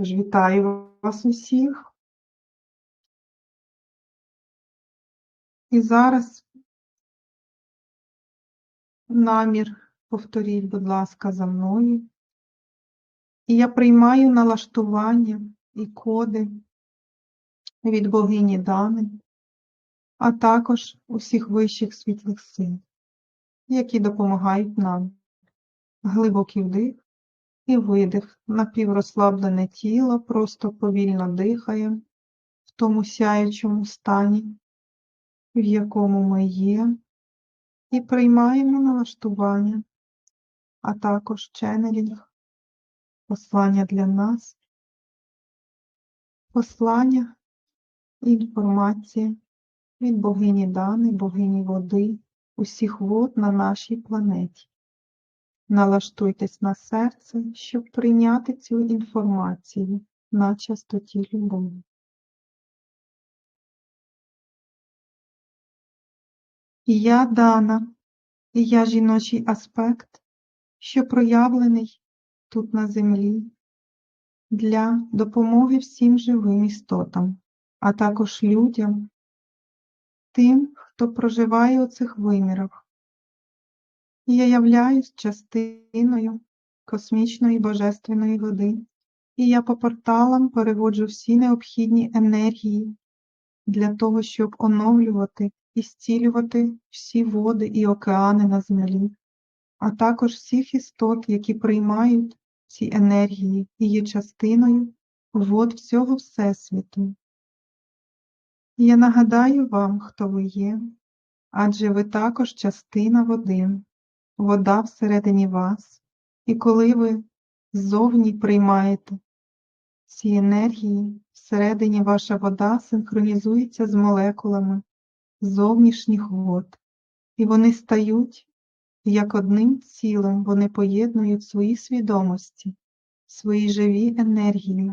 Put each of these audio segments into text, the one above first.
Тож вітаю вас усіх. І зараз намір повторіть, будь ласка, за мною. І я приймаю налаштування і коди від богині Дани, а також усіх вищих світлих сил, які допомагають нам. Глибокий вдих і видих, напіврозслаблене тіло, просто повільно дихає в тому сяючому стані, в якому ми є, і приймаємо налаштування, а також ченелінг, послання для нас, послання інформація від богині Дани, богині води, усіх вод на нашій планеті. Налаштуйтесь на серце, щоб прийняти цю інформацію на частоті любові. Я дана, і я жіночий аспект, що проявлений тут на землі для допомоги всім живим істотам, а також людям, тим, хто проживає у цих вимірах. Я являюсь частиною космічної божественної води, і я по порталам переводжу всі необхідні енергії для того, щоб оновлювати і зцілювати всі води і океани на землі, а також всіх істот, які приймають ці енергії і є частиною вод всього Всесвіту. Я нагадаю вам, хто ви є, адже ви також частина води вода всередині вас, і коли ви ззовні приймаєте ці енергії, всередині ваша вода синхронізується з молекулами зовнішніх вод, і вони стають як одним цілим, вони поєднують свої свідомості, свої живі енергії.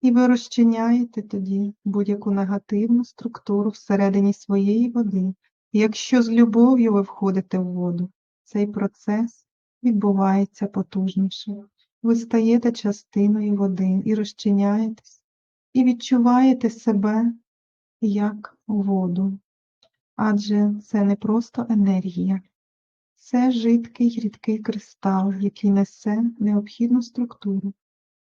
І ви розчиняєте тоді будь-яку негативну структуру всередині своєї води, Якщо з любов'ю ви входите в воду, цей процес відбувається потужніше. Ви стаєте частиною води і розчиняєтесь, і відчуваєте себе як воду. Адже це не просто енергія, це жидкий рідкий кристал, який несе необхідну структуру,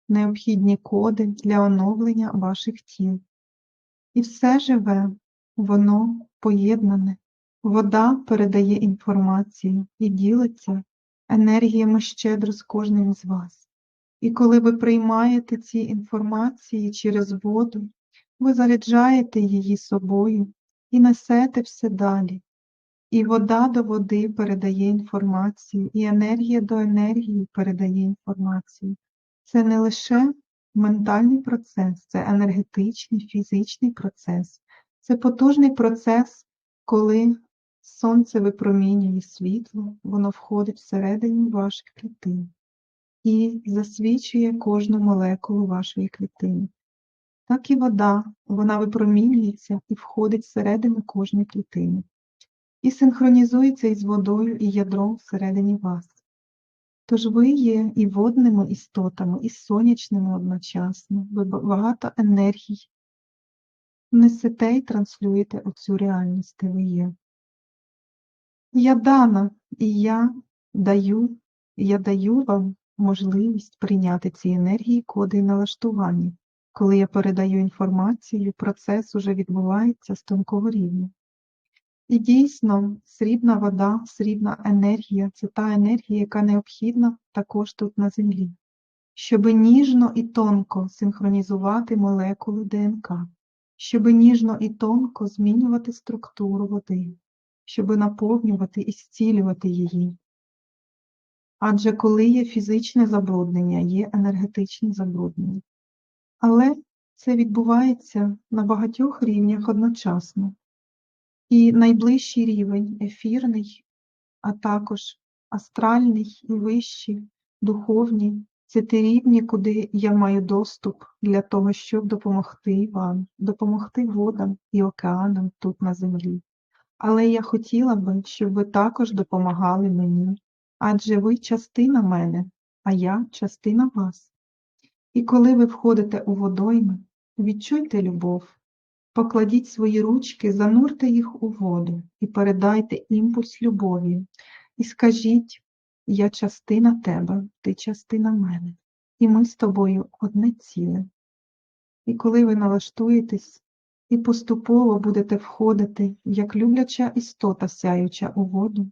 необхідні коди для оновлення ваших тіл. І все живе, воно поєднане. Вода передає інформацію і ділиться енергіями щедро з кожним з вас. І коли ви приймаєте ці інформації через воду, ви заряджаєте її собою і несете все далі. І вода до води передає інформацію, і енергія до енергії передає інформацію. Це не лише ментальний процес, це енергетичний, фізичний процес, це потужний процес, коли Сонце випромінює світло, воно входить всередині ваших клітин і засвічує кожну молекулу вашої клітини. Так і вода, вона випромінюється і входить всередину кожної клітини, і синхронізується із водою і ядром всередині вас. Тож ви є і водними істотами, і сонячними одночасно, ви багато енергій несете і транслюєте оцю реальність, де ви є. Я дана, і я даю, я даю вам можливість прийняти ці енергії, коди і налаштування. Коли я передаю інформацію, процес уже відбувається з тонкого рівня. І дійсно, срібна вода, срібна енергія це та енергія, яка необхідна також тут на землі, щоб ніжно і тонко синхронізувати молекули ДНК, щоб ніжно і тонко змінювати структуру води щоб наповнювати і зцілювати її. Адже коли є фізичне забруднення, є енергетичне забруднення. Але це відбувається на багатьох рівнях одночасно. І найближчий рівень ефірний, а також астральний і вищий, духовні це ті рівні, куди я маю доступ для того, щоб допомогти вам, допомогти водам і океанам тут на землі. Але я хотіла би, щоб ви також допомагали мені, адже ви частина мене, а я частина вас. І коли ви входите у водойми, відчуйте любов, покладіть свої ручки, занурте їх у воду і передайте імпульс любові. І скажіть, я частина тебе, ти частина мене, і ми з тобою одне ціле. І коли ви налаштуєтесь і поступово будете входити, як любляча істота, сяюча у воду,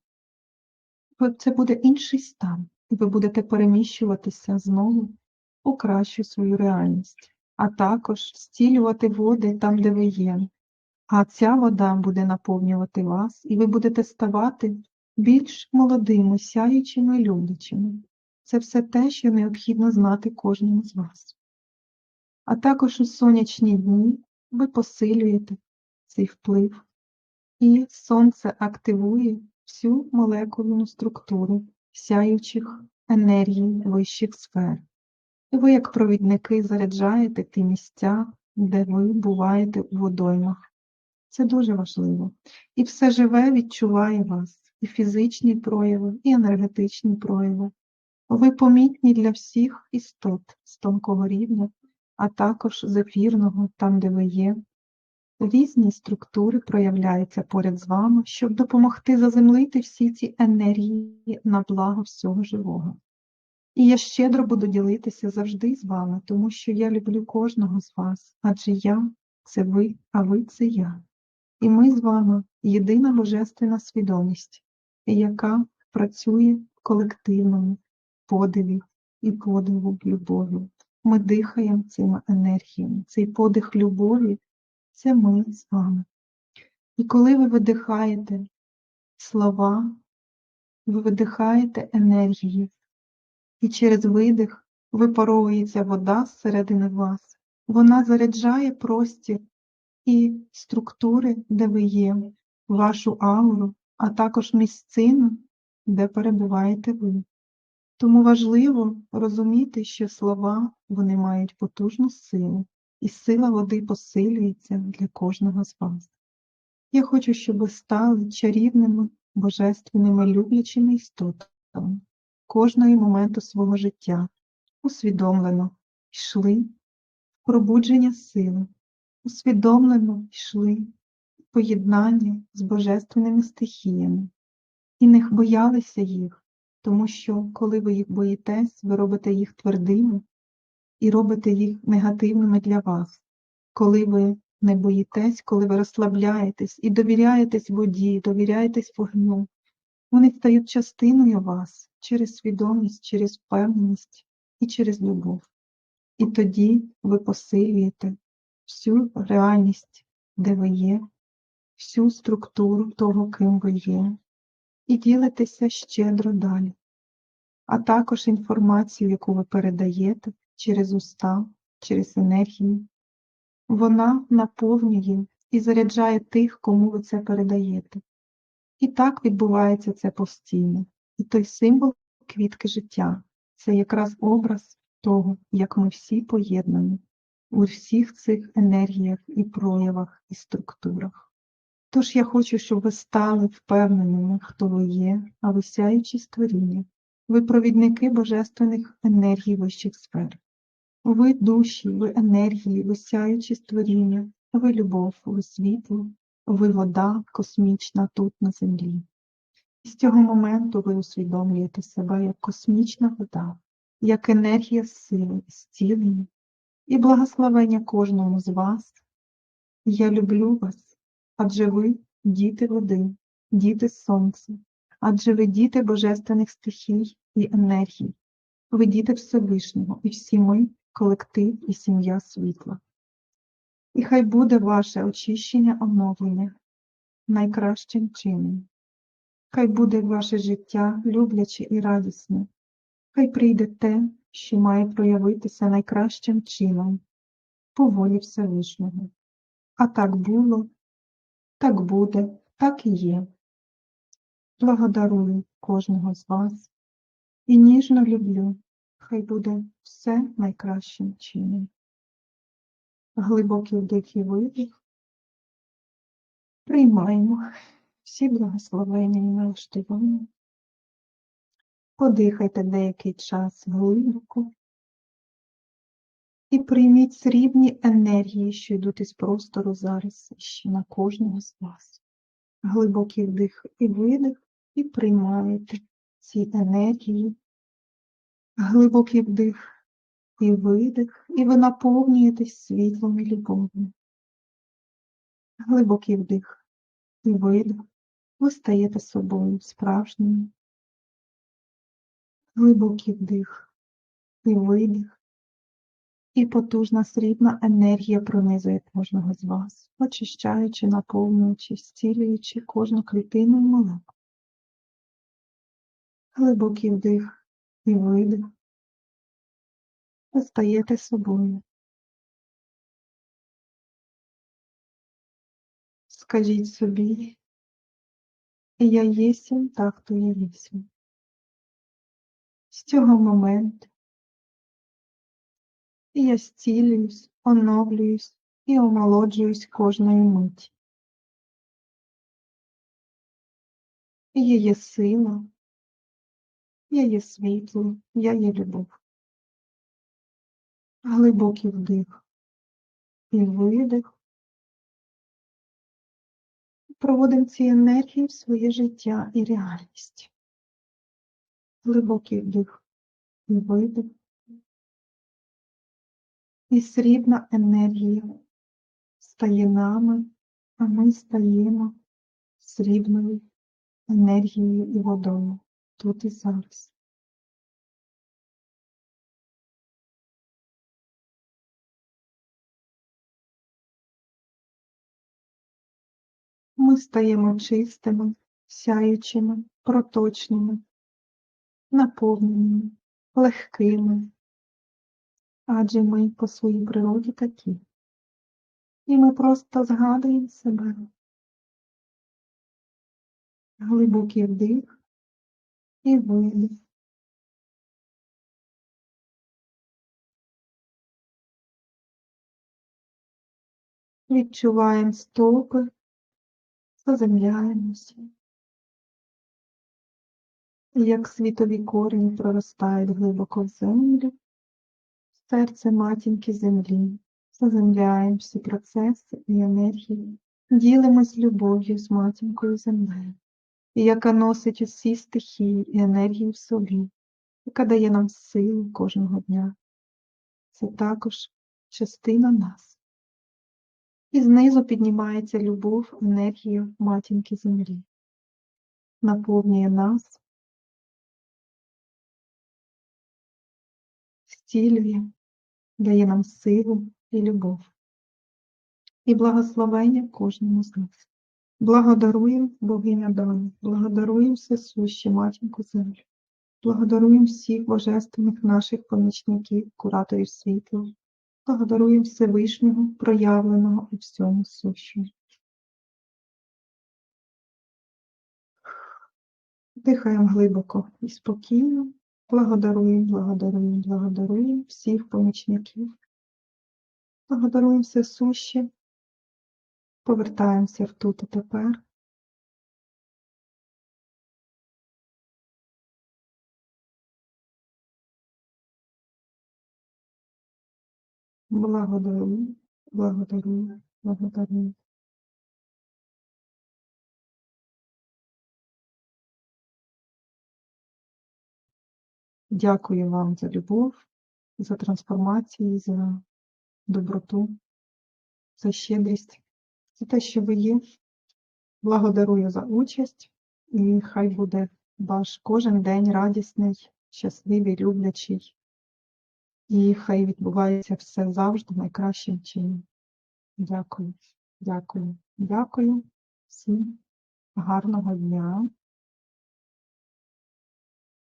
це буде інший стан, і ви будете переміщуватися знову у кращу свою реальність, а також зцілювати води там, де ви є. А ця вода буде наповнювати вас, і ви будете ставати більш молодими, сяючими, люблячими. Це все те, що необхідно знати кожному з вас. А також у сонячні дні ви посилюєте цей вплив, і сонце активує всю молекулну структуру сяючих енергій вищих сфер. І ви, як провідники, заряджаєте ті місця, де ви буваєте у водоймах. Це дуже важливо. І все живе відчуває вас, і фізичні прояви, і енергетичні прояви. Ви помітні для всіх істот з тонкого рівня, а також з ефірного, там, де ви є. Різні структури проявляються поряд з вами, щоб допомогти заземлити всі ці енергії на благо всього живого. І я щедро буду ділитися завжди з вами, тому що я люблю кожного з вас, адже я це ви, а ви це я. І ми з вами єдина божественна свідомість, яка працює в колективному подиві і подиву любові. Ми дихаємо цими енергіями. Цей подих любові це ми з вами. І коли ви видихаєте слова, ви видихаєте енергії, і через видих випаровується вода зсередини вас. Вона заряджає простір і структури, де ви є, вашу ауру, а також місцину, де перебуваєте ви. Тому важливо розуміти, що слова вони мають потужну силу, і сила води посилюється для кожного з вас. Я хочу, щоб ви стали чарівними, божественними, люблячими істотами кожного моменту свого життя, усвідомлено йшли в пробудження сили, усвідомлено йшли в поєднання з божественними стихіями і не боялися їх, тому що коли ви їх боїтесь, ви робите їх твердими і робите їх негативними для вас. Коли ви не боїтесь, коли ви розслабляєтесь і довіряєтесь воді, довіряєтесь вогню, вони стають частиною вас через свідомість, через впевненість і через любов. І тоді ви посилюєте всю реальність, де ви є, всю структуру того, ким ви є, і ділитеся щедро далі, а також інформацію, яку ви передаєте через уста, через енергію, вона наповнює і заряджає тих, кому ви це передаєте. І так відбувається це постійно. І той символ квітки життя це якраз образ того, як ми всі поєднані у всіх цих енергіях і проявах і структурах. Тож я хочу, щоб ви стали впевненими, хто ви є, а ви сяючі створіння, ви провідники божественних енергій вищих сфер. Ви душі, ви енергії, ви сяючі створіння, ви любов, ви світло, ви вода космічна тут на землі. І з цього моменту ви усвідомлюєте себе як космічна вода, як енергія сили, зцілення і благословення кожному з вас. Я люблю вас, адже ви діти води, діти сонця, адже ви діти божественних стихій і енергій, ви діти Всевишнього, і всі ми колектив і сім'я світла. І хай буде ваше очищення оновлення найкращим чином. Хай буде ваше життя любляче і радісне, хай прийде те, що має проявитися найкращим чином, по волі Всевишнього. А так було, так буде, так і є. Благодарую кожного з вас і ніжно люблю, хай буде все найкращим чином. Глибокий вдих і видих. Приймаємо всі благословення і налаштування. Подихайте деякий час глибоко І прийміть срібні енергії, що йдуть із простору зараз ще на кожного з вас. Глибокий вдих і видих, і приймаєте ці енергії. Глибокий вдих і видих, і ви наповнюєтесь світлом і любов'ю. Глибокий вдих і видих. Ви стаєте собою справжньою. Глибокий вдих і видих. І потужна срібна енергія пронизує кожного з вас, очищаючи, наповнюючи, зцілюючи кожну клітину і молекулу. Глибокий вдих і видих. Ви стаєте собою. Скажіть собі, я єсмь так, то я єсмь. З цього моменту я зцілююсь, оновлююсь і омолоджуюсь кожної миті. Я є сила, я є світло, я є любов. Глибокий вдих і видих. Проводимо ці енергії в своє життя і реальність. Глибокий вдих і видих. І срібна енергія стає нами, а ми стаємо срібною енергією і водою тут і зараз. Ми стаємо чистими, сяючими, проточними, наповненими, легкими, адже ми по своїй природі такі. І ми просто згадуємо себе. Глибокий вдих і видих. Відчуваємо стопи, заземляємося. Як світові корені проростають глибоко в землю, серце матінки землі, заземляємо всі процеси і енергії, ділимось любов'ю з матінкою землею, яка носить усі стихії і енергії в собі, яка дає нам силу кожного дня. Це також частина нас. І знизу піднімається любов, енергія матінки землі, наповнює нас, зцілює, дає нам силу і любов. І благословення кожному з нас. Благодаруємо богиня Дану, благодаруємо всесущі матінку землю, благодаруємо всіх божественних наших помічників, кураторів світла, благодаруємо Всевишнього, проявленого у всьому сущому. Дихаємо глибоко і спокійно. Благодаруємо, благодаруємо, благодаруємо всіх помічників. Благодаруємо все суще. Повертаємося в тут і тепер. Благодарю, благодарю, благодарю. Дякую вам за любов, за трансформацію, за доброту, за щедрість, за те, що ви є. Благодарую за участь і хай буде ваш кожен день радісний, щасливий, люблячий. І хай відбувається все завжди найкращим чином. Дякую, дякую, дякую всім гарного дня.